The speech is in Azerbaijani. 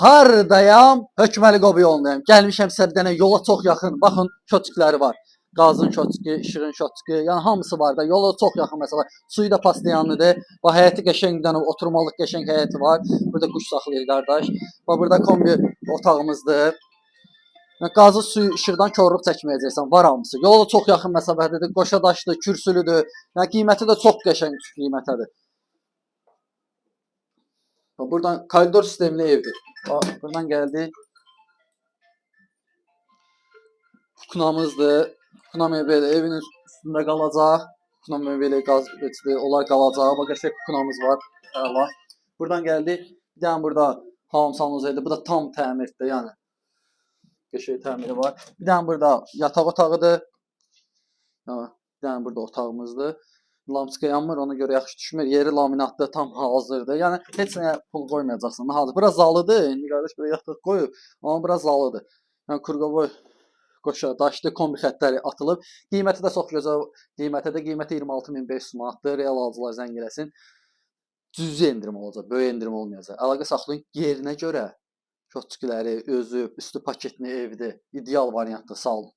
Hardayam? Hökməli qobu yolundayım. Gəlmişəm sizə bir dənə yola çox yaxın. Baxın, köçükləri var. Qazın köçükü, işığın köçükü, yəni hamısı var da. Yola çox yaxın məsələ. Suyu da paslayanlıdır. Bax həyəti qəşəng bir dənə oturmalıq qəşəng həyəti var. Burada quş saxlayır qardaş. Bax burada kombi otağımızdır. Qazı suyu işıqdan korluq çəkməyəcəksən. Var hamısı. Yola çox yaxın məsafədədir. Qoşa daşdır, kürsülüdür. Yəni qiyməti də çox qəşəng qiymətədir. Buradan koridor sistemli evdi. Buradan geldi. Kunamızdı. Kunam evveli evin üstünde kalacak. Kunam evveli gaz üretili olarak kalacak. Bakın kunamız var. Allah. Buradan geldi. Bir tane burada hamsanımız evdi. Bu da tam təmirdir yani. Geçir təmiri var. Bir tane burada yatak otağıdır. Bir tane burada otağımızdır. Lamska yanmır, ona görə yaxşı düşmür. Yeri laminatlı, tam hazırdır. Yəni heç nəyə pul qoymayacaqsan. Hazır. Biraz zalıdır. İndi qardaş belə yataq qoyub, amma biraz zalıdır. Yəni kurqovoy qoşa daşlı kombi xəttləri atılıb. Qiyməti də çox gözəl. Qiyməti də qiyməti 26500 manatdır. Real alıcılar zəng eləsin. Cüzi endirim olacaq, böyük endirim olmayacaq. Əlaqə saxlayın yerinə görə. Köçküləri, özü, üstü paketli evdir. İdeal variantdır, sağ olun.